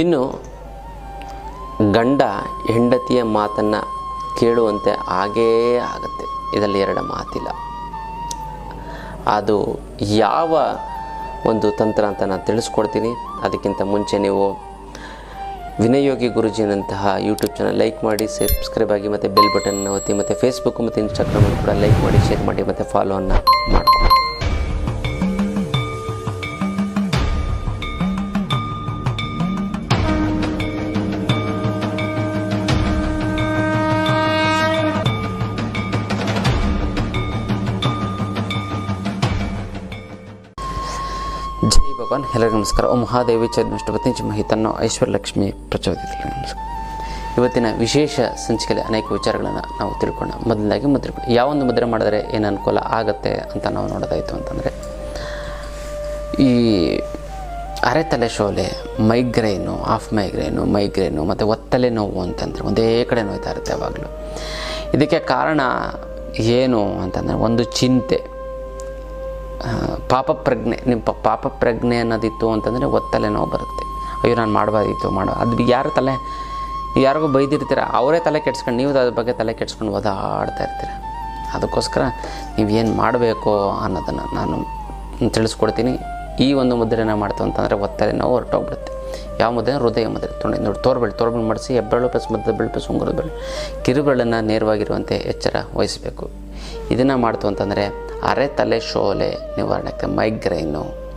ಇನ್ನು ಗಂಡ ಹೆಂಡತಿಯ ಮಾತನ್ನು ಕೇಳುವಂತೆ ಆಗೇ ಆಗುತ್ತೆ. ಇದರಲ್ಲಿ ಎರಡು ಮಾತಿಲ್ಲ. ಅದು ಯಾವ ಒಂದು ತಂತ್ರ ಅಂತ ನಾನು ತಿಳಿಸ್ಕೊಡ್ತೀನಿ. ಅದಕ್ಕಿಂತ ಮುಂಚೆ ನೀವು ವಿನಯೋಗಿ ಗುರುಜಿನಂತಹ ಯೂಟ್ಯೂಬ್ ಚಾನಲ್ ಲೈಕ್ ಮಾಡಿ, ಸಬ್ಸ್ಕ್ರೈಬ್ ಆಗಿ ಮತ್ತು ಬೆಲ್ ಬಟನ್ನ ಒತ್ತಿ ಮತ್ತು ಫೇಸ್ಬುಕ್ ಮತ್ತು ಇನ್ಸ್ಟಾಗ್ರಾಮಲ್ಲಿ ಕೂಡ ಲೈಕ್ ಮಾಡಿ ಶೇರ್ ಮಾಡಿ ಮತ್ತು ಫಾಲೋವನ್ನು ಎಲ್ಲರಿಗೂ ನಮಸ್ಕಾರ. ಓಂ ಮಹಾದೇವಿ ಚಂದ್ರಷ್ಟಪತಿ ಮಹಿತನ ತನ್ನೋ ಐಶ್ವರ್ಯಲಕ್ಷ್ಮಿ ಪ್ರಚೋದಿತ ನಮಸ್ಕಾರ. ಇವತ್ತಿನ ವಿಶೇಷ ಸಂಚಿಕೆಯಲ್ಲಿ ಅನೇಕ ವಿಚಾರಗಳನ್ನು ನಾವು ತಿಳ್ಕೊಳ್ಳೋಣ ಮೊದಲನೇದಾಗಿ ಮುದ್ರೆ ಯಾವೊಂದು ಮುದ್ರೆ ಮಾಡಿದರೆ ಏನು ಅನುಕೂಲ ಆಗುತ್ತೆ ಅಂತ ನಾವು ನೋಡೋದಾಯಿತು ಅಂತಂದರೆ, ಈ ಅರೆತಲೆ ಶೋಲೆ, ಮೈಗ್ರೇನು, ಆಫ್ ಮೈಗ್ರೇನು ಮೈಗ್ರೇನು, ಮತ್ತು ಒತ್ತಲೆ ನೋವು ಅಂತಂದರೆ ಒಂದೇ ಕಡೆ ನೋಯ್ತಾ ಇರುತ್ತೆ ಯಾವಾಗಲೂ. ಇದಕ್ಕೆ ಕಾರಣ ಏನು ಅಂತಂದರೆ ಒಂದು ಚಿಂತೆ. ಪಾಪ ಪ್ರಜ್ಞೆ ನಿಮ್ಮ ಪಾಪ ಪ್ರಜ್ಞೆ ಅನ್ನೋದಿತ್ತು ಅಂತಂದರೆ ಒತ್ತಲೆ ನೋವು ಬರುತ್ತೆ. ಅಯ್ಯೋ, ನಾನು ಮಾಡಬಾರ್ದಿತ್ತು, ಮಾಡೋ. ಅದು ಯಾರು ತಲೆ, ಯಾರಿಗೂ ಬೈದಿರ್ತೀರ, ಅವರೇ ತಲೆ ಕೆಡ್ಸ್ಕೊಂಡು, ನೀವು ಅದ್ರ ಬಗ್ಗೆ ತಲೆ ಕೆಡ್ಸ್ಕೊಂಡು ಓದಾಡ್ತಾ ಇರ್ತೀರ. ಅದಕ್ಕೋಸ್ಕರ ನೀವೇನು ಮಾಡಬೇಕು ಅನ್ನೋದನ್ನು ನಾನು ತಿಳಿಸ್ಕೊಡ್ತೀನಿ. ಈ ಒಂದು ಮುದ್ರೆನ ಮಾಡ್ತು ಅಂತಂದರೆ ಒತ್ತಲೆ ನೋವು ಹೊರಟೋಗ್ಬಿಡುತ್ತೆ. ಯಾವ ಮುದ್ರೆ? ಹೃದಯ ಮುದ್ರೆ. ತೊಂಡೆ, ನೋಡಿ, ತೋರ್ಬೆಳೆ ತೋರ್ಬೆಳೆ ಮಾಡಿಸಿ, ಹೆಬ್ಬೆರಳು ಪ್ಲಸ್ ಮುದ್ದ, ಬೆಳ್ಳು ಪ್ಲಸ್ ಉಂಗುರದ ಬೆಳೆ ಕಿರುಬೆರಳನ್ನು ನೇರವಾಗಿರುವಂತೆ ಎಚ್ಚರ ವಹಿಸಬೇಕು. ಇದನ್ನು ಮಾಡ್ತು ಅಂತಂದರೆ ಅರೆ ತಲೆ ಶೋಲೆ ನಿವಾರಣೆಗೆ ಮೈಗ್ರೈನು,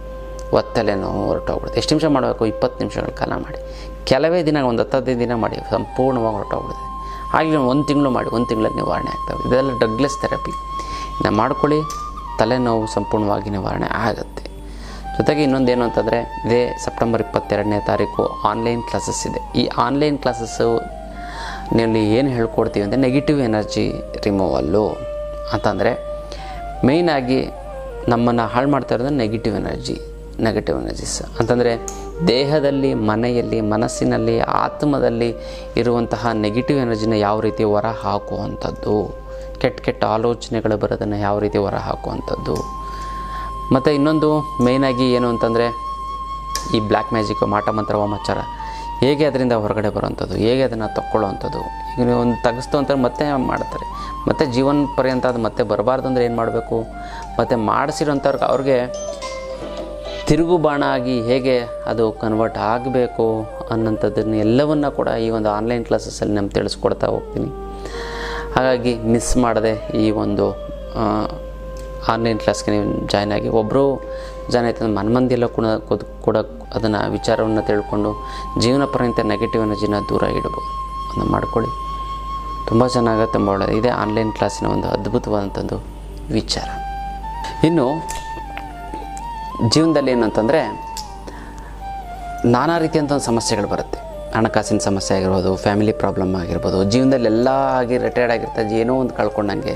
ಒತ್ತಲೆ ನೋವು ಹೊರಟೋಗ್ಬಿಡುತ್ತೆ. ಎಷ್ಟು ನಿಮಿಷ ಮಾಡಬೇಕು? ಇಪ್ಪತ್ತು ನಿಮಿಷಗಳ ಕಾಲ ಮಾಡಿ. ಕೆಲವೇ ದಿನ, ಒಂದು ಹತ್ತು ಹದಿನೈದು ದಿನ ಮಾಡಿ, ಸಂಪೂರ್ಣವಾಗಿ ಹೊರಟೋಗ್ಬಿಡುತ್ತೆ. ಆಗಲಿ ಒಂದು ತಿಂಗಳು ಮಾಡಿ, ಒಂದು ತಿಂಗಳಲ್ಲಿ ನಿವಾರಣೆ ಆಗ್ತವೆ. ಇದೆಲ್ಲ ಡಗ್ಲೆಸ್ ಥೆರಪಿ. ಇದನ್ನು ಮಾಡ್ಕೊಳ್ಳಿ ತಲೆನೋವು ಸಂಪೂರ್ಣವಾಗಿ ನಿವಾರಣೆ ಆಗುತ್ತೆ. ಜೊತೆಗೆ ಇನ್ನೊಂದೇನು ಅಂತಂದರೆ, ಇದೇ ಸೆಪ್ಟೆಂಬರ್ ಇಪ್ಪತ್ತೆರಡನೇ ತಾರೀಕು ಆನ್ಲೈನ್ ಕ್ಲಾಸಸ್ ಇದೆ. ಈ ಆನ್ಲೈನ್ ಕ್ಲಾಸಸ್ಸು ನೀವು ಏನು ಹೇಳ್ಕೊಡ್ತೀವಿ ಅಂದರೆ, ನೆಗೆಟಿವ್ ಎನರ್ಜಿ ರಿಮೂವಲ್ಲು. ಅಂತಂದರೆ ಮೇಯ್ನಾಗಿ ನಮ್ಮನ್ನು ಹಾಳು ಮಾಡ್ತಾ ಇರೋದು ನೆಗೆಟಿವ್ ಎನರ್ಜಿ ನೆಗೆಟಿವ್ ಎನರ್ಜಿಸ್ ಅಂತಂದರೆ ದೇಹದಲ್ಲಿ, ಮನೆಯಲ್ಲಿ, ಮನಸ್ಸಿನಲ್ಲಿ, ಆತ್ಮದಲ್ಲಿ ಇರುವಂತಹ ನೆಗೆಟಿವ್ ಎನರ್ಜಿನ ಯಾವ ರೀತಿ ಹೊರ ಹಾಕುವಂಥದ್ದು? ಕೆಟ್ಟ ಕೆಟ್ಟ ಆಲೋಚನೆಗಳು ಬರೋದನ್ನು ಯಾವ ರೀತಿ ಹೊರ ಹಾಕುವಂಥದ್ದು? ಮತ್ತು ಇನ್ನೊಂದು ಮೇಯ್ನಾಗಿ ಏನು ಅಂತಂದರೆ ಈ ಬ್ಲ್ಯಾಕ್ ಮ್ಯಾಜಿಕ್ ಮಾಟ ಮಂತ್ರ ವಾಮಾಚಾರ. ಹೇಗೆ ಅದರಿಂದ ಹೊರಗಡೆ ಬರೋವಂಥದ್ದು, ಹೇಗೆ ಅದನ್ನು ತಕ್ಕೊಳ್ಳೋವಂಥದ್ದು. ಈಗ ನೀವು ಒಂದು ತೆಗೆಸ್ತು ಅಂತ ಮತ್ತೆ ಮಾಡ್ತಾರೆ. ಮತ್ತು ಜೀವನ ಪರ್ಯಂತ ಅದು ಮತ್ತೆ ಬರಬಾರ್ದು ಅಂದರೆ ಏನು ಮಾಡಬೇಕು? ಮತ್ತು ಮಾಡಿಸಿರೋಂಥವ್ರಿಗೆ ಅವ್ರಿಗೆ ತಿರುಗು ಬಾಣ ಆಗಿ ಹೇಗೆ ಅದು ಕನ್ವರ್ಟ್ ಆಗಬೇಕು ಅನ್ನೋಂಥದ್ದನ್ನು ಎಲ್ಲವನ್ನು ಕೂಡ ಈ ಒಂದು ಆನ್ಲೈನ್ ಕ್ಲಾಸಸ್ಸಲ್ಲಿ ನಾನು ತಿಳಿಸ್ಕೊಡ್ತಾ ಹೋಗ್ತೀನಿ. ಹಾಗಾಗಿ ಮಿಸ್ ಮಾಡದೆ ಈ ಒಂದು ಆನ್ಲೈನ್ ಕ್ಲಾಸ್ಗೆ ನೀವು ಜಾಯ್ನ್ ಆಗಿ ಒಬ್ಬರು ಜಾಯ್ನ್ ಆಯ್ತು ಮನ ಮನ್ಮಂದಿ ಎಲ್ಲ ಕೂಡ ಕೂಡ ಅದನ್ನು ವಿಚಾರವನ್ನು ತಿಳ್ಕೊಂಡು ಜೀವನ ಪರ್ಯಂತ ನೆಗೆಟಿವ್ ಎನರ್ಜಿನ ದೂರ ಇಡ್ಬೋದು. ಅದನ್ನು ಮಾಡ್ಕೊಳ್ಳಿ. ತುಂಬ ಚೆನ್ನಾಗುತ್ತೆ ತುಂಬ ಒಳ್ಳೆಯದು ಇದೇ ಆನ್ಲೈನ್ ಕ್ಲಾಸಿನ ಒಂದು ಅದ್ಭುತವಾದಂಥದ್ದು ವಿಚಾರ. ಇನ್ನು ಜೀವನದಲ್ಲಿ ಏನಂತಂದರೆ ನಾನಾ ರೀತಿಯಂಥ ಸಮಸ್ಯೆಗಳು ಬರುತ್ತೆ. ಹಣಕಾಸಿನ ಸಮಸ್ಯೆ ಆಗಿರ್ಬೋದು ಫ್ಯಾಮಿಲಿ ಪ್ರಾಬ್ಲಮ್ ಆಗಿರ್ಬೋದು, ಜೀವನದಲ್ಲಿ ಎಲ್ಲ ಆಗಿ ರಿಟೈರ್ಡ್ ಆಗಿರ್ತದೆ ಏನೋ ಒಂದು ಕಳ್ಕೊಂಡಂಗೆ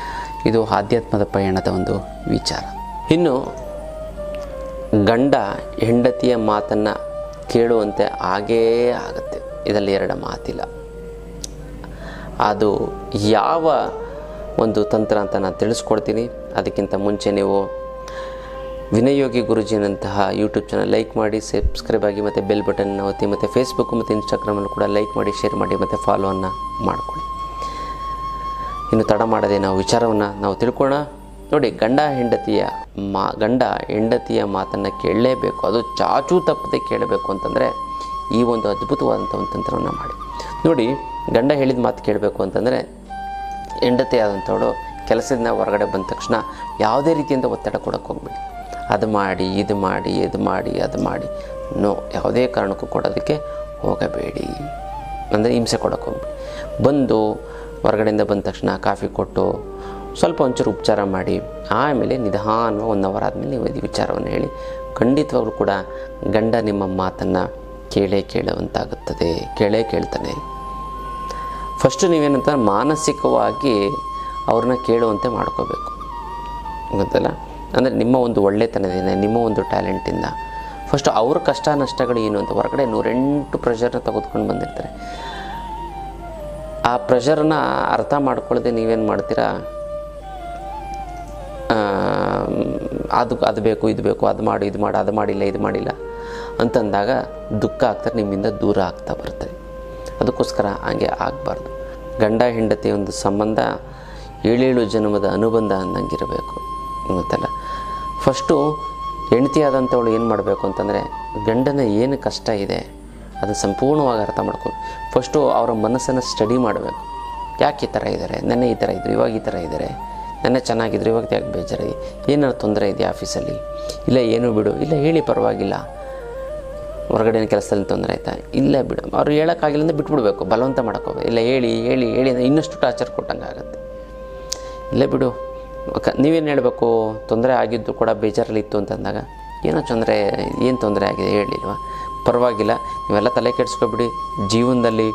ಇದು ಆಧ್ಯಾತ್ಮದ ಪಯಣದ ಒಂದು ವಿಚಾರ. ಇನ್ನು ಗಂಡ ಹೆಂಡತಿಯ ಮಾತನ್ನು ಕೇಳುವಂತೆ ಆಗೇ ಆಗುತ್ತೆ. ಇದರಲ್ಲಿ ಎರಡು ಮಾತಿಲ್ಲ. ಅದು ಯಾವ ಒಂದು ತಂತ್ರ ಅಂತ ನಾನು ತಿಳಿಸ್ಕೊಡ್ತೀನಿ. ಅದಕ್ಕಿಂತ ಮುಂಚೆ ನೀವು ವಿನಯೋಗಿ ಗುರುಜಿನಂತಹ ಯೂಟ್ಯೂಬ್ ಚಾನಲ್ ಲೈಕ್ ಮಾಡಿ, ಸಬ್ಸ್ಕ್ರೈಬ್ ಆಗಿ ಮತ್ತು ಬೆಲ್ ಬಟನ್ ಒತ್ತಿ ಮತ್ತು ಫೇಸ್ಬುಕ್ ಮತ್ತು ಇನ್ಸ್ಟಾಗ್ರಾಮಲ್ಲೂ ಕೂಡ ಲೈಕ್ ಮಾಡಿ ಶೇರ್ ಮಾಡಿ ಮತ್ತು ಫಾಲೋವನ್ನು ಮಾಡಿಕೊಳ್ಳಿ. ಇನ್ನು ತಡ ಮಾಡದೆ ನಾವು ವಿಚಾರವನ್ನು ನಾವು ತಿಳ್ಕೊಳ್ಳೋಣ. ನೋಡಿ, ಗಂಡ ಹೆಂಡತಿಯ ಮಾ, ಗಂಡ ಹೆಂಡತಿಯ ಮಾತನ್ನು ಕೇಳಲೇಬೇಕು. ಅದು ಚಾಚೂ ತಪ್ಪದೆ ಕೇಳಬೇಕು ಅಂತಂದರೆ ಈ ಒಂದು ಅದ್ಭುತವಾದಂಥ ಒಂದು ತಂತ್ರವನ್ನು ಮಾಡಿ. ನೋಡಿ, ಗಂಡ ಹೇಳಿದ ಮಾತು ಕೇಳಬೇಕು ಅಂತಂದರೆ ಹೆಂಡತಿ ಆದಂಥವಳು ಕೆಲಸದಿಂದ ಹೊರಗಡೆ ಬಂದ ತಕ್ಷಣ ಯಾವುದೇ ರೀತಿಯಿಂದ ಒತ್ತಡ ಕೊಡೋಕ್ಕೆ ಹೋಗ್ಬೇಡಿ. ಅದು ಮಾಡಿ, ಇದು ಮಾಡಿ ಇದು ಮಾಡಿ, ಅದು ಮಾಡಿ. ನೋ, ಯಾವುದೇ ಕಾರಣಕ್ಕೂ ಕೊಡೋದಕ್ಕೆ ಹೋಗಬೇಡಿ. ಅಂದರೆ ಹಿಂಸೆ ಕೊಡೋಕೆ ಹೋಗ್ಬೇಡಿ. ಬಂದು ಹೊರಗಡೆಯಿಂದ ಬಂದ ತಕ್ಷಣ ಕಾಫಿ ಕೊಟ್ಟು ಸ್ವಲ್ಪ ಒಂಚೂರು ಉಪಚಾರ ಮಾಡಿ, ಆಮೇಲೆ ನಿಧಾನವಾಗಿ ಒನ್ ಅವರ್ ಆದಮೇಲೆ ನೀವು ಇದು ವಿಚಾರವನ್ನು ಹೇಳಿ. ಖಂಡಿತವಾಗ್ಲೂ ಕೂಡ ಗಂಡ ನಿಮ್ಮ ಮಾತನ್ನು ಕೇಳೇ ಕೇಳುವಂತಾಗುತ್ತದೆ, ಕೇಳೇ ಕೇಳ್ತಾನೆ. ಫಸ್ಟು ನೀವೇನಂತ ಮಾನಸಿಕವಾಗಿ ಅವ್ರನ್ನ ಕೇಳುವಂತೆ ಮಾಡ್ಕೋಬೇಕು. ಗೊತ್ತಲ್ಲ? ಅಂದರೆ ನಿಮ್ಮ ಒಂದು ಒಳ್ಳೆತನದಿಂದ, ನಿಮ್ಮ ಒಂದು ಟ್ಯಾಲೆಂಟಿಂದ. ಫಸ್ಟ್ ಅವ್ರ ಕಷ್ಟ ನಷ್ಟಗಳು ಏನು ಅಂತ ಹೊರಗಡೆ ನೂರೆಂಟು ಪ್ರೆಷರ್ನ ತೆಗೆದುಕೊಂಡು ಬಂದಿರ್ತಾರೆ. ಆ ಪ್ರೆಷರನ್ನ ಅರ್ಥ ಮಾಡ್ಕೊಳ್ಳದೆ ನೀವೇನು ಮಾಡ್ತೀರಾ? ಅದು ಅದು ಬೇಕು, ಇದು ಬೇಕು, ಅದು ಮಾಡು, ಇದು ಮಾಡು, ಅದು ಮಾಡಿಲ್ಲ, ಇದು ಮಾಡಿಲ್ಲ ಅಂತಂದಾಗ ದುಃಖ ಆಗ್ತಾರೆ ನಿಮ್ಮಿಂದ ದೂರ ಆಗ್ತಾ ಬರ್ತದೆ ಅದಕ್ಕೋಸ್ಕರ ಹಾಗೆ ಆಗಬಾರ್ದು. ಗಂಡ, ಹೆಂಡತಿ ಒಂದು ಸಂಬಂಧ ಏಳೇಳು ಜನ್ಮದ ಅನುಬಂಧ ಅನ್ನಂಗಿರಬೇಕು ಗೊತ್ತಲ್ಲ ಫಸ್ಟು ಹೆಂಡತಿಯಾದಂಥವಳು ಏನು ಮಾಡಬೇಕು ಅಂತಂದರೆ ಗಂಡನ ಏನು ಕಷ್ಟ ಇದೆ ಅದನ್ನು ಸಂಪೂರ್ಣವಾಗಿ ಅರ್ಥ ಮಾಡ್ಕೊ ಫಸ್ಟು ಅವರ ಮನಸ್ಸನ್ನು ಸ್ಟಡಿ ಮಾಡಬೇಕು. ಯಾಕೆ ಈ ಥರ ಇದ್ದಾರೆ ನೆನ್ನೆ ಈ ಥರ ಇದ್ದರು ಇವಾಗ ಈ ಥರ ಇದ್ದಾರೆ ನೆನ್ನೆ ಚೆನ್ನಾಗಿದ್ರು, ಇವಾಗ ಯಾಕೆ ಬೇಜಾರಾಗಿ? ಏನಾದ್ರು ತೊಂದರೆ ಇದೆಯಾ ಆಫೀಸಲ್ಲಿ ಇಲ್ಲ, ಏನು ಬಿಡು. ಇಲ್ಲ, ಹೇಳಿ ಪರವಾಗಿಲ್ಲ. ಹೊರಗಡೆನ ಕೆಲಸದಲ್ಲಿ ತೊಂದರೆ ಆಯ್ತಾ? ಇಲ್ಲ ಬಿಡು. ಅವ್ರು ಹೇಳೋಕ್ಕಾಗಿಲ್ಲ ಅಂದರೆ ಬಿಟ್ಬಿಡ್ಬೇಕು. ಬಲವಂತ ಮಾಡ್ಕೋಬೇಕು. ಇಲ್ಲ, ಹೇಳಿ ಹೇಳಿ ಹೇಳಿ ಇನ್ನಷ್ಟು ಟಾರ್ಚರ್ ಕೊಟ್ಟಂಗೆ ಆಗುತ್ತೆ. ಇಲ್ಲ ಬಿಡು. ನೀವೇನು ಹೇಳಬೇಕು? ತೊಂದರೆ ಆಗಿದ್ದು ಕೂಡ ಬೇಜಾರಲ್ಲಿ ಇತ್ತು ಅಂತಂದಾಗ, ಏನೋ ತೊಂದರೆ, ಏನು ತೊಂದರೆ ಆಗಿದೆ ಹೇಳಿಲ್ವಾ ಪರವಾಗಿಲ್ಲ, ನೀವೆಲ್ಲ ತಲೆ ಕೆಡಿಸ್ಕೊಬಿಡಿ. ಜೀವನದಲ್ಲಿ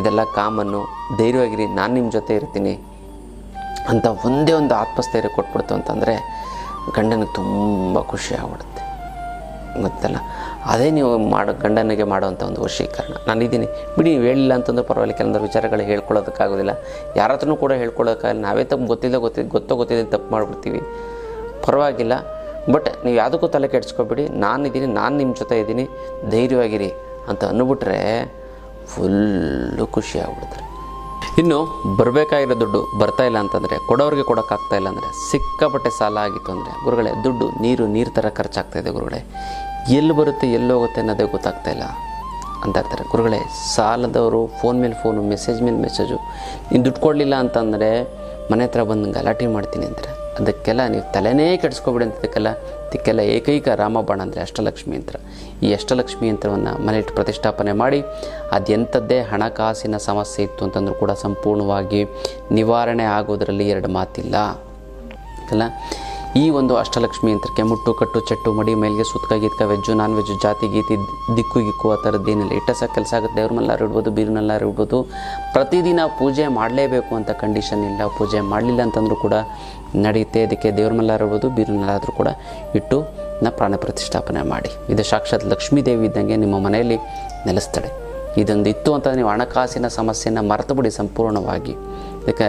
ಇದೆಲ್ಲ ಕಾಮನ್ನು ಧೈರ್ಯವಾಗಿರಿ, ನಾನು ನಿಮ್ಮ ಜೊತೆ ಇರ್ತೀನಿ ಅಂತ ಒಂದೇ ಒಂದು ಆತ್ಮಸ್ಥೈರ್ಯ ಕೊಟ್ಬಿಡ್ತು ಅಂತಂದರೆ ಗಂಡನಿಗೆ ತುಂಬ ಖುಷಿ ಆಗ್ಬಿಡುತ್ತೆ. ಗೊತ್ತಲ್ಲ? ಅದೇ ನೀವು ಮಾಡೋ, ಗಂಡನಿಗೆ ಮಾಡೋವಂಥ ಒಂದು ವಶೀಕರಣ. ನಾನಿದ್ದೀನಿ ಬಿಡಿ, ನೀವು ಹೇಳಿಲ್ಲ ಅಂತಂದ್ರೆ ಪರವಾಗಿಲ್ಲ. ಕೆಲವೊಂದು ವಿಚಾರಗಳು ಹೇಳ್ಕೊಳ್ಳೋದಕ್ಕಾಗೋದಿಲ್ಲ. ಯಾರ ಹತ್ರನೂ ಕೂಡ ಹೇಳ್ಕೊಳ್ಳೋಕ್ಕಾಗಲ್ಲ. ನಾವೇ ತಪ್ಪು ಗೊತ್ತಿಲ್ಲ ಗೊತ್ತಿಲ್ಲ ಗೊತ್ತೋ ಗೊತ್ತಿಲ್ಲ ತಪ್ಪು ಮಾಡಿಬಿಡ್ತೀವಿ. ಪರವಾಗಿಲ್ಲ. ಬಟ್ ನೀವು ಯಾವುದಕ್ಕೂ ತಲೆ ಕೆಡ್ಸ್ಕೊಳ್ಬೇಡಿ ನಾನು ಇದ್ದೀನಿ, ನಾನು ನಿಮ್ಮ ಜೊತೆ ಇದ್ದೀನಿ. ಧೈರ್ಯವಾಗಿರಿ ಅಂತ ಅಂದ್ಬಿಟ್ರೆ ಫುಲ್ಲು ಖುಷಿ ಆಗ್ಬಿಡ್ತಾರೆ ಇನ್ನು ಬರಬೇಕಾಗಿರೋ ದುಡ್ಡು ಬರ್ತಾ ಇಲ್ಲ ಅಂತಂದರೆ, ಕೊಡೋರಿಗೆ ಕೊಡೋಕ್ಕಾಗ್ತಾ ಇಲ್ಲ ಅಂದರೆ, ಸಿಕ್ಕಾಪಟ್ಟೆ ಸಾಲ ಆಗಿತ್ತು ಅಂದರೆ, ಗುರುಗಳೇ, ದುಡ್ಡು ನೀರು ನೀರು ಥರ ಖರ್ಚಾಗ್ತಾ ಇದೆ ಗುರುಗಳೇ. ಎಲ್ಲಿ ಬರುತ್ತೆ, ಎಲ್ಲಿ ಹೋಗುತ್ತೆ ಅನ್ನೋದೇ ಗೊತ್ತಾಗ್ತಾ ಇಲ್ಲ. ಅಂತ ಇರ್ತಾರೆ ಗುರುಗಳೇ, ಸಾಲದವರು ಫೋನ್ ಮೇಲೆ ಫೋನು, ಮೆಸೇಜ್ ಮೇಲೆ ಮೆಸೇಜು, ನೀನು ದುಡ್ಡು ಕೊಡಲಿಲ್ಲ ಅಂತಂದರೆ ಮನೆ ಹತ್ರ ಬಂದು ಗಲಾಟೆ ಮಾಡ್ತೀನಿ ಅಂತಾರೆ. ಅದಕ್ಕೆಲ್ಲ ನೀವು ತಲೆನೇ ಕೆಡಿಸ್ಕೊಬಿಡಿ ಅಂತದಕ್ಕೆಲ್ಲ ಅದಕ್ಕೆಲ್ಲ ಏಕೈಕ ರಾಮಬಾಣ ಅಂದರೆ ಅಷ್ಟಲಕ್ಷ್ಮಿ ಯಂತ್ರ ಈ ಅಷ್ಟಲಕ್ಷ್ಮಿ ಯಂತ್ರವನ್ನು ಮನೆಯಿಟ್ಟು ಪ್ರತಿಷ್ಠಾಪನೆ ಮಾಡಿ ಅದೆಂಥದ್ದೇ ಹಣಕಾಸಿನ ಸಮಸ್ಯೆ ಇತ್ತು ಅಂತಂದ್ರೂ ಕೂಡ ಸಂಪೂರ್ಣವಾಗಿ ನಿವಾರಣೆ ಆಗೋದರಲ್ಲಿ ಎರಡು ಮಾತಿಲ್ಲ. ಅಲ್ಲ ಈ ಒಂದು ಅಷ್ಟಲಕ್ಷ್ಮಿ ಯಂತ್ರಕ್ಕೆ ಮುಟ್ಟು, ಕಟ್ಟು, ಚಟ್ಟು, ಮಡಿ, ಮೇಲ್ಗೆ ಸುತ್ಕ, ಗೀತ್ಕ, ವೆಜ್ಜು ನಾನ್ ವೆಜ್ಜು ಜಾತಿ, ಗೀತಿ, ದಿಕ್ಕು, ಗಿಕ್ಕು ಆ ಥರದ್ದೇನಿಲ್ಲ ಇಟ್ಟ ಸಹ ಕೆಲಸ ಆಗುತ್ತೆ. ದೇವ್ರ ಮಲ್ಲಾರು ಇಡ್ಬೋದು ಬೀರ್ನಲ್ಲಾರು ಇಡ್ಬೋದು. ಪ್ರತಿದಿನ ಪೂಜೆ ಮಾಡಲೇಬೇಕು ಅಂತ ಕಂಡೀಷನ್ ಇಲ್ಲ. ಪೂಜೆ ಮಾಡಲಿಲ್ಲ ಅಂತಂದರೂ ಕೂಡ ನಡೆಯುತ್ತೆ ಅದಕ್ಕೆ ದೇವ್ರ ಮಲ್ಲಾರು ಇಡ್ಬೋದು ಬೀರ್ನಲ್ಲಾದರೂ ಕೂಡ ಇಟ್ಟು ನ ಪ್ರಾಣ ಪ್ರತಿಷ್ಠಾಪನೆ ಮಾಡಿ. ಇದು ಸಾಕ್ಷಾತ್ ಲಕ್ಷ್ಮೀ ದೇವಿ ಇದ್ದಂಗೆ ನಿಮ್ಮ ಮನೆಯಲ್ಲಿ ನೆಲೆಸ್ತಾಳೆ ಇದೊಂದು ಇತ್ತು ಅಂತ ನೀವು ಹಣಕಾಸಿನ ಸಮಸ್ಯೆನ ಮರೆತುಬಿಡಿ ಸಂಪೂರ್ಣವಾಗಿ. ಅದಕ್ಕೆ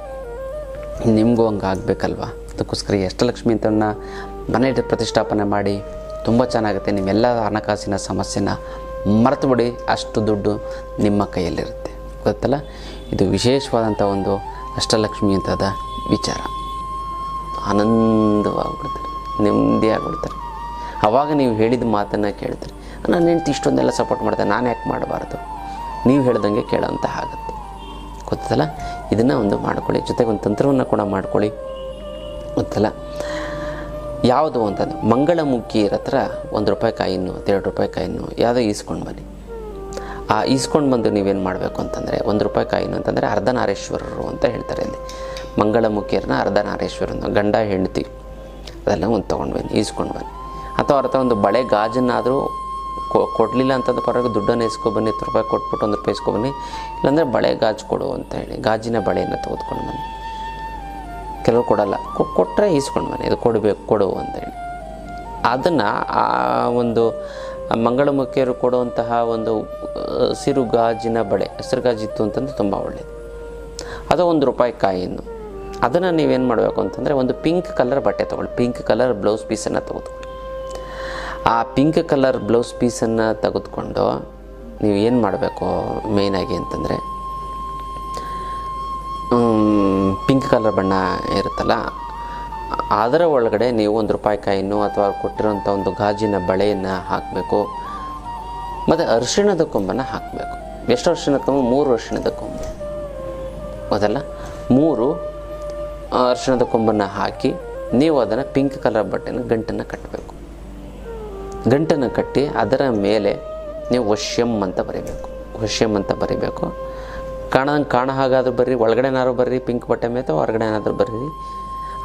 ನಿಮಗೂ ಹಂಗೆ ಆಗಬೇಕಲ್ವ? ಅದಕ್ಕೋಸ್ಕರ ಎಷ್ಟು ಅಷ್ಟಲಕ್ಷ್ಮಿ ಅಂತನ್ನ ಮನೆ ಪ್ರತಿಷ್ಠಾಪನೆ ಮಾಡಿ ತುಂಬ ಚೆನ್ನಾಗುತ್ತೆ. ನಿಮ್ಮೆಲ್ಲ ಹಣಕಾಸಿನ ಸಮಸ್ಯೆನ ಮರೆತು ಬಿಡಿ. ಅಷ್ಟು ದುಡ್ಡು ನಿಮ್ಮ ಕೈಯಲ್ಲಿರುತ್ತೆ. ಗೊತ್ತಲ್ಲ? ಇದು ವಿಶೇಷವಾದಂಥ ಒಂದು ಅಷ್ಟಲಕ್ಷ್ಮಿ ಅಂತದ ವಿಚಾರ. ಆನಂದವಾಗ್ಬಿಡ್ತಾರೆ. ನೆಮ್ಮದಿ ಆಗ್ಬಿಡ್ತಾರೆ. ಆವಾಗ ನೀವು ಹೇಳಿದ ಮಾತನ್ನು ಕೇಳ್ತೀರಿ. ನಾನು ಹೆಂಡ್ತಿ ಇಷ್ಟೊಂದೆಲ್ಲ ಸಪೋರ್ಟ್ ಮಾಡ್ತಾರೆ. ನಾನು ಯಾಕೆ ಮಾಡಬಾರ್ದು? ನೀವು ಹೇಳ್ದಂಗೆ ಕೇಳೋಂತ ಆಗುತ್ತೆ ಗೊತ್ತಲ್ಲ ಇದನ್ನು ಒಂದು ಮಾಡ್ಕೊಳ್ಳಿ. ಜೊತೆಗೆ ಒಂದು ತಂತ್ರವನ್ನು ಕೂಡ ಮಾಡ್ಕೊಳ್ಳಿ. ಗೊತ್ತಲ್ಲ? ಯಾವುದು ಅಂತಂದ್ರೆ ಮಂಗಳಮುಖಿಯರ ಹತ್ರ ಒಂದು ರೂಪಾಯಿ ಕಾಯಿನ್ನು ಎರಡು ರೂಪಾಯಿ ಕಾಯಿನ್ನು, ಯಾವುದೋ ಈಸ್ಕೊಂಡು ಬನ್ನಿ. ಆ ಈಸ್ಕೊಂಡು ಬಂದು ನೀವೇನು ಮಾಡಬೇಕು ಅಂತಂದರೆ, ಒಂದು ರೂಪಾಯಿ ಕಾಯಿನು ಅಂತಂದರೆ ಅರ್ಧನಾರೇಶ್ವರರು ಅಂತ ಹೇಳ್ತಾರೆ ಇಲ್ಲಿ ಮಂಗಳಮುಖಿಯರನ್ನ ಅರ್ಧನಾರೇಶ್ವರನ, ಗಂಡ ಹೆಂಡತಿ. ಅದೆಲ್ಲ ಒಂದು ತೊಗೊಂಡು ಬನ್ನಿ, ಈಸ್ಕೊಂಡು ಬನ್ನಿ. ಅಥವಾ ಅರ್ಥ, ಒಂದು ಬಳೆ ಗಾಜನ್ನಾದರೂ ಕೊಡಲಿಲ್ಲ ಅಂತಂದ್ರೆ ಪರವಾಗಿ ದುಡ್ಡನ್ನು ಇಸ್ಕೊಬನ್ನಿ ಹತ್ತು ರೂಪಾಯಿ ಕೊಟ್ಬಿಟ್ಟು ಒಂದು ರೂಪಾಯಿ ಇಸ್ಕೊಬನ್ನಿ ಇಲ್ಲಾಂದರೆ ಬಳೆ ಗಾಜು ಕೊಡು ಅಂತ ಹೇಳಿ, ಗಾಜಿನ ಬಳೆಯನ್ನು ತೆಗೆದುಕೊಂಡು ಬನ್ನಿ. ಕೆಲವು ಕೊಡಲ್ಲ ಕೊಟ್ಟರೆ ಈಸ್ಕೊಂಡು ಬನ್ನಿ, ಇದು ಕೊಡಬೇಕು, ಕೊಡು ಅಂತೇಳಿ ಅದನ್ನು ಆ ಒಂದು ಮಂಗಳಮುಖಿಯರು ಕೊಡುವಂತಹ ಒಂದು ಹಸಿರು ಸಿರು ಗಾಜಿನ ಬಳೆ, ಹಸಿರು ಗಾಜಿತ್ತು ಅಂತಂದ್ರೆ ತುಂಬ ಒಳ್ಳೆಯದು ಅದು ಒಂದು ರೂಪಾಯಿ ಕಾಯಿನ್ನು. ಅದನ್ನು ನೀವೇನು ಮಾಡಬೇಕು ಅಂತಂದರೆ ಒಂದು ಪಿಂಕ್ ಕಲರ್ ಬಟ್ಟೆ ತೊಗೊಳ್ಳಿ, ಪಿಂಕ್ ಕಲರ್ ಬ್ಲೌಸ್ ಪೀಸನ್ನು ತೆಗೆದುಕೊಳ್ಳಿ. ಆ ಪಿಂಕ್ ಕಲರ್ ಬ್ಲೌಸ್ ಪೀಸನ್ನು ತೆಗೆದುಕೊಂಡು ನೀವು ಏನು ಮಾಡಬೇಕು ಮೇಯ್ನಾಗಿ ಅಂತಂದರೆ? ಪಿಂಕ್ ಕಲರ್ ಬಣ್ಣ ಇರುತ್ತಲ್ಲ, ಅದರ ಒಳಗಡೆ ನೀವು ಒಂದು ರೂಪಾಯಿ ಕಾಯಿನು ಅಥವಾ ಕೊಟ್ಟಿರೋಂಥ ಒಂದು ಗಾಜಿನ ಬಳೆಯನ್ನು ಹಾಕಬೇಕು. ಮತ್ತು ಅರಿಶಿಣದ ಕೊಂಬನ್ನು ಹಾಕಬೇಕು. ಎಷ್ಟು ಅರಿಶಿಣದ ಕೊಂಬು? ಮೂರು ಅರಿಶಿಣದ ಕೊಂಬು. ಹೌದಲ್ಲ ಮೂರು ಅರಿಶಿಣದ ಕೊಂಬನ್ನು ಹಾಕಿ ನೀವು ಅದನ್ನು ಪಿಂಕ್ ಕಲರ್ ಬಟ್ಟೆನ ಗಂಟನ್ನು ಕಟ್ಟಬೇಕು. ಗಂಟನ್ನು ಕಟ್ಟಿ ಅದರ ಮೇಲೆ ನೀವು ವಶ್ಯಂ ಅಂತ ಬರೀಬೇಕು. ವಶ್ಯಂ ಅಂತ ಬರೀಬೇಕು. ಕಾಣಂಗೆ ಕಾಣ ಹಾಗಾದ್ರೂ ಬರ್ರಿ ಒಳಗಡೆನಾದ್ರು ಬರ್ರಿ, ಪಿಂಕ್ ಬಟ್ಟೆ ಮೇಲೆ ಹೊರಗಡೆ ಏನಾದರೂ ಬರ್ರಿ.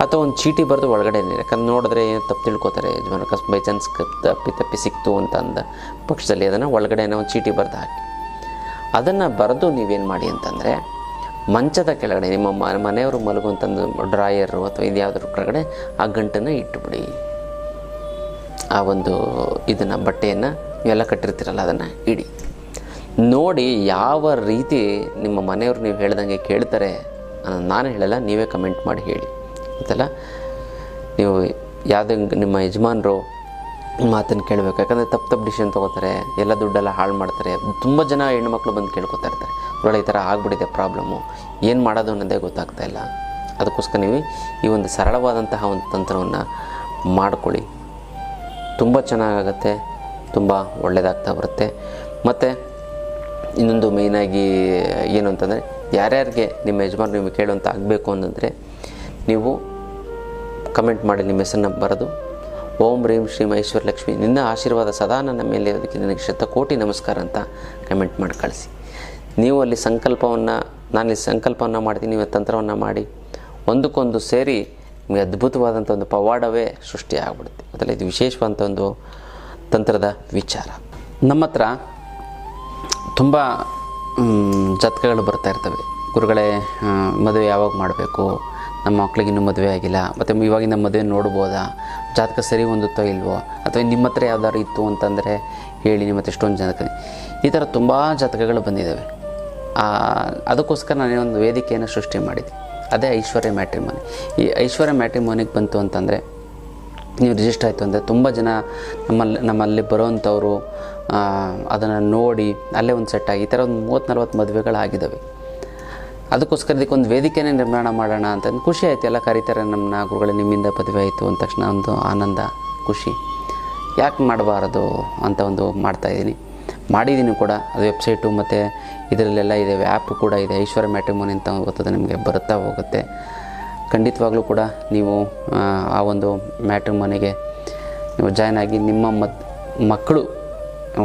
ಅಥವಾ ಒಂದು ಚೀಟಿ ಬರೆದು ಒಳಗಡೆ ಯಾಕಂದ್ರೆ ನೋಡಿದ್ರೆ ಏನು ತಪ್ಪು ತಿಳ್ಕೊತಾರೆ. ಯಜಮಾನ ಕಸ್, ಬೈ ಚಾನ್ಸ್ ತಪ್ಪಿ ತಪ್ಪಿ ಸಿಕ್ತು ಅಂತ ಅಂದ ಪಕ್ಷದಲ್ಲಿ ಅದನ್ನು ಒಳಗಡೆ ಒಂದು ಚೀಟಿ ಬರೆದು ಹಾಕಿ. ಅದನ್ನು ಬರೆದು ನೀವೇನು ಮಾಡಿ ಅಂತಂದರೆ, ಮಂಚದ ಕೆಳಗಡೆ ನಿಮ್ಮ ಮನೆಯವರು ಮಲಗುವಂತಂದು ಡ್ರಾಯರು ಅಥವಾ ಇದ್ಯಾವುದ್ರ ಕೆಳಗಡೆ ಆ ಗಂಟನ್ನು ಇಟ್ಟುಬಿಡಿ. ಆ ಒಂದು ಇದನ್ನು, ಬಟ್ಟೆಯನ್ನು ನೀವೆಲ್ಲ ಕಟ್ಟಿರ್ತೀರಲ್ಲ, ಅದನ್ನು ಇಡಿ. ನೋಡಿ ಯಾವ ರೀತಿ ನಿಮ್ಮ ಮನೆಯವರು ನೀವು ಹೇಳ್ದಂಗೆ ಕೇಳ್ತಾರೆ ನಾನು ಹೇಳಲ್ಲ, ನೀವೇ ಕಮೆಂಟ್ ಮಾಡಿ ಹೇಳಿ. ಆಯ್ತಲ್ಲ ನೀವು ಯಾವುದೇ ನಿಮ್ಮ ಯಜಮಾನರು ಮಾತನ್ನು ಕೇಳಬೇಕು. ಯಾಕಂದರೆ ತಪ್ಪು ತಪ್ಪು ಡಿಸಿಷನ್ ತೊಗೋತಾರೆ, ಎಲ್ಲ ದುಡ್ಡೆಲ್ಲ ಹಾಳು ಮಾಡ್ತಾರೆ. ತುಂಬ ಜನ ಹೆಣ್ಮಕ್ಳು ಬಂದು ಕೇಳ್ಕೊತಾ ಇರ್ತಾರೆ. ಒಳ್ಳೆ ಈ ಥರ ಆಗ್ಬಿಟ್ಟಿದೆ ಪ್ರಾಬ್ಲಮ್ಮು ಏನು ಮಾಡೋದು ಅನ್ನೋದೇ ಗೊತ್ತಾಗ್ತಾ ಇಲ್ಲ. ಅದಕ್ಕೋಸ್ಕರ ನೀವು ಈ ಒಂದು ಸರಳವಾದಂತಹ ಒಂದು ತಂತ್ರವನ್ನು ಮಾಡ್ಕೊಳ್ಳಿ. ತುಂಬ ಚೆನ್ನಾಗಾಗತ್ತೆ, ತುಂಬ ಒಳ್ಳೆಯದಾಗ್ತಾ ಬರುತ್ತೆ. ಮತ್ತು ಇನ್ನೊಂದು ಮೇಯ್ನಾಗಿ ಏನು ಅಂತಂದರೆ, ಯಾರ್ಯಾರಿಗೆ ನಿಮ್ಮ ಯಜಮಾನ್ ನಿಮಗೆ ಕೇಳುವಂಥ ಆಗಬೇಕು ಅಂತಂದರೆ, ನೀವು ಕಮೆಂಟ್ ಮಾಡಿ ನಿಮ್ಮ ಹೆಸರನ್ನ ಬರೆದು, ಓಂ ರೀಂ ಶ್ರೀ ಮಹೇಶ್ವರ ಲಕ್ಷ್ಮಿ, ನಿನ್ನ ಆಶೀರ್ವಾದ ಸದಾ ನನ್ನ ಮೇಲೆ ಅದಕ್ಕೆ ನಿನಗೆ ಶತಕೋಟಿ ನಮಸ್ಕಾರ ಅಂತ ಕಮೆಂಟ್ ಮಾಡಿ ಕಳಿಸಿ. ನೀವು ಅಲ್ಲಿ ಸಂಕಲ್ಪವನ್ನು ನಾನು ಈ ಸಂಕಲ್ಪವನ್ನು ಮಾಡ್ತೀನಿ, ನೀವು ತಂತ್ರವನ್ನು ಮಾಡಿ, ಒಂದಕ್ಕೊಂದು ಸೇರಿ ನಿಮಗೆ ಅದ್ಭುತವಾದಂಥ ಒಂದು ಪವಾಡವೇ ಸೃಷ್ಟಿ ಆಗ್ಬಿಡುತ್ತೆ. ಅದರಲ್ಲಿ ಇದು ವಿಶೇಷವಾದಂಥ ಒಂದು ತಂತ್ರದ ವಿಚಾರ. ನಮ್ಮ ಹತ್ರ ತುಂಬ ಜಾತಕಗಳು ಬರ್ತಾ ಇರ್ತವೆ. ಗುರುಗಳೇ ಮದುವೆ ಯಾವಾಗ ಮಾಡಬೇಕು? ನಮ್ಮ ಮಕ್ಕಳಿಗೆ ಇನ್ನೂ ಮದುವೆ ಆಗಿಲ್ಲ. ಮತ್ತು ಇವಾಗಿನ ಮದುವೆ ನೋಡ್ಬೋದಾ? ಜಾತಕ ಸರಿ ಹೊಂದುತ್ತೋ ಇಲ್ವೋ? ಅಥವಾ ನಿಮ್ಮ ಹತ್ರ ಯಾವ್ದಾದ್ರು ಇತ್ತು ಅಂತಂದರೆ ಹೇಳಿ ನಿಮ್ಮ ಹತ್ರ ಎಷ್ಟೊಂದು ಜಾತಕ ಈ ಥರ ತುಂಬ ಜಾತಕಗಳು ಬಂದಿದ್ದಾವೆ. ಅದಕ್ಕೋಸ್ಕರ ನಾನೇ ಒಂದು ವೇದಿಕೆಯನ್ನು ಸೃಷ್ಟಿ ಮಾಡಿದ್ದೆ. ಅದೇ ಐಶ್ವರ್ಯ ಮ್ಯಾಟ್ರಿಮೋನಿ. ಈ ಐಶ್ವರ್ಯ ಮ್ಯಾಟ್ರಿಮೋನಿಗೆ ಬಂತು ಅಂತಂದರೆ ನೀವು ರಿಜಿಸ್ಟರ್ ಆಯಿತು ಅಂದರೆ ತುಂಬ ಜನ ನಮ್ಮಲ್ಲಿ ನಮ್ಮಲ್ಲಿ ಬರೋವಂಥವ್ರು ಅದನ್ನು ನೋಡಿ ಅಲ್ಲೇ ಒಂದು ಸೆಟ್ ಆಗಿ ಈ ಥರ ಒಂದು ಮೂವತ್ತು ನಲ್ವತ್ತು ಮದುವೆಗಳಾಗಿದ್ದಾವೆ. ಅದಕ್ಕೋಸ್ಕರ ಇದಕ್ಕೊಂದು ವೇದಿಕೆನೇ ನಿರ್ಮಾಣ ಮಾಡೋಣ ಅಂತಂದು ಖುಷಿ ಆಯಿತು. ಎಲ್ಲ ಕರೀತಾರೆ ನಮ್ಮನ್ನ ಗುರುಗಳೇ ನಿಮ್ಮಿಂದ ಮದುವೆ ಆಯಿತು ಅಂದ ತಕ್ಷಣ ಒಂದು ಆನಂದ, ಖುಷಿ. ಯಾಕೆ ಮಾಡಬಾರದು ಅಂತ ಒಂದು ಮಾಡ್ತಾಯಿದ್ದೀನಿ ಮಾಡಿದ್ದೀನಿ ಕೂಡ. ಅದು ವೆಬ್ಸೈಟು ಮತ್ತು ಇದರಲ್ಲೆಲ್ಲ ಇದೆ. ಆ್ಯಪ್ ಕೂಡ ಇದೆ. ಐಶ್ವರ್ಯ ಮ್ಯಾಟ್ರಿಮೋನಿ ಅಂತ ಗೊತ್ತದೆ ನಿಮಗೆ? ಬರುತ್ತಾ ಹೋಗುತ್ತೆ. ಖಂಡಿತವಾಗ್ಲೂ ಕೂಡ ನೀವು ಆ, ಒಂದು ಮ್ಯಾಟ್ರಿಮೋನಿಗೆ ನೀವು ಜಾಯ್ನ್ ಆಗಿ ನಿಮ್ಮ ಮಕ್ಕಳು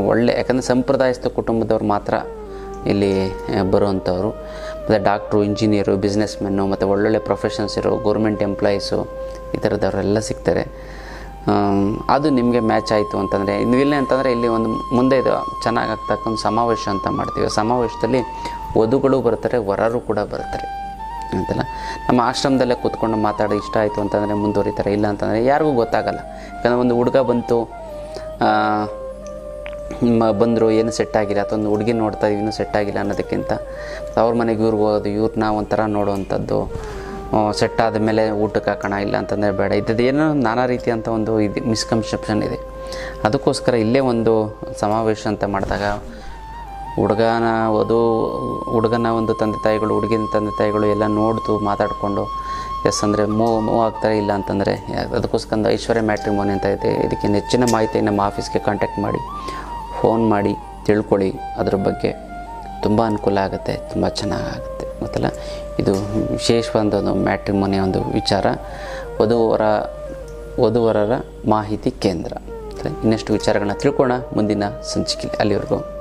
ಒಳ್ಳೆ ಯಾಕಂದರೆ ಸಂಪ್ರದಾಯಸ್ಥ ಕುಟುಂಬದವ್ರು ಮಾತ್ರ ಇಲ್ಲಿ ಬರುವಂಥವ್ರು. ಮತ್ತು ಡಾಕ್ಟ್ರು ಇಂಜಿನಿಯರು ಬಿಸ್ನೆಸ್ ಮೆನ್ನು ಮತ್ತು ಒಳ್ಳೊಳ್ಳೆ ಪ್ರೊಫೆಷನ್ಸ್ ಇರೋ ಗೌರ್ಮೆಂಟ್ ಎಂಪ್ಲಾಯೀಸು ಈ ಥರದವರೆಲ್ಲ ಸಿಗ್ತಾರೆ. ಅದು ನಿಮಗೆ ಮ್ಯಾಚ್ ಆಯಿತು ಅಂತಂದರೆ ಇಲ್ಲ ಅಂತಂದರೆ ಇಲ್ಲಿ ಒಂದು ಮುಂದೆ ಇದು ಚೆನ್ನಾಗಿ ಆಗ್ತಕ್ಕಂಥ ಸಮಾವೇಶ ಅಂತ ಮಾಡ್ತೀವಿ. ಸಮಾವೇಶದಲ್ಲಿ ವಧುಗಳು ಬರ್ತಾರೆ, ವರರು ಕೂಡ ಬರ್ತಾರೆ. ಅಂತಲ್ಲ ನಮ್ಮ ಆಶ್ರಮದಲ್ಲೇ ಕೂತ್ಕೊಂಡು ಮಾತಾಡಿ ಇಷ್ಟ ಆಯಿತು ಅಂತಂದರೆ ಮುಂದುವರಿತಾರೆ. ಇಲ್ಲ ಅಂತಂದರೆ ಯಾರಿಗೂ ಗೊತ್ತಾಗಲ್ಲ. ಯಾಕಂದರೆ ಒಂದು ಹುಡುಗ ಬಂತು ಬಂದರು, ಏನು ಸೆಟ್ ಆಗಿಲ್ಲ, ಅಥವಾ ಒಂದು ಹುಡುಗಿ ನೋಡ್ತಾ ಇನ್ನೂ ಸೆಟ್ ಆಗಿಲ್ಲ ಅನ್ನೋದಕ್ಕಿಂತ, ಅವ್ರ ಮನೆಗೆ ಇವ್ರಿಗೆ ಹೋಗೋದು ಇವ್ರನ್ನ ಒಂಥರ ನೋಡುವಂಥದ್ದು ಸೆಟ್ ಆದ ಮೇಲೆ ಊಟಕ್ಕೆ ಹಾಕೋಣ, ಇಲ್ಲ ಅಂತಂದರೆ ಬೇಡ. ಇದ್ದದ್ದು ಏನೋ ನಾನಾ ರೀತಿಯಂಥ ಒಂದು ಇದು ಮಿಸ್ಕನ್ಸೆಪ್ಷನ್ ಇದೆ. ಅದಕ್ಕೋಸ್ಕರ ಇಲ್ಲೇ ಒಂದು ಸಮಾವೇಶ ಅಂತ ಮಾಡಿದಾಗ ಹುಡುಗನ ವಧು ಹುಡುಗನ ಒಂದು ತಂದೆ ತಾಯಿಗಳು, ಹುಡುಗಿನ ತಂದೆ ತಾಯಿಗಳು ಎಲ್ಲ ನೋಡ್ತು ಮಾತಾಡಿಕೊಂಡು, ಎಸ್ ಅಂದರೆ ಮೂವ್ ಮೂವ್ ಆಗ್ತಾರೆ, ಇಲ್ಲ ಅಂತಂದರೆ, ಅದಕ್ಕೋಸ್ಕರ ಒಂದು ಐಶ್ವರ್ಯ ಮ್ಯಾಟ್ರಿಮೋನಿ ಅಂತ ಇದೆ. ಇದಕ್ಕೆ ಹೆಚ್ಚಿನ ಮಾಹಿತಿ ನಮ್ಮ ಆಫೀಸ್ಗೆ ಕಾಂಟ್ಯಾಕ್ಟ್ ಮಾಡಿ ಫೋನ್ ಮಾಡಿ, ತಿಳ್ಕೊಳ್ಳಿ. ಅದ್ರ ಬಗ್ಗೆ ತುಂಬ ಅನುಕೂಲ ಆಗುತ್ತೆ, ತುಂಬ ಚೆನ್ನಾಗಾಗುತ್ತೆ. ಗೊತ್ತಲ್ಲ? ಇದು ವಿಶೇಷವಾದ ಒಂದು ಮ್ಯಾಟ್ರಿಮೋನಿ ಒಂದು ವಿಚಾರ. ವಧುವರ, ವಧುವರರ ಮಾಹಿತಿ ಕೇಂದ್ರ. ಇನ್ನಷ್ಟು ವಿಚಾರಗಳನ್ನ ತಿಳ್ಕೋಣ ಮುಂದಿನ ಸಂಚಿಕೆ ಅಲ್ಲಿವರೆಗೂ.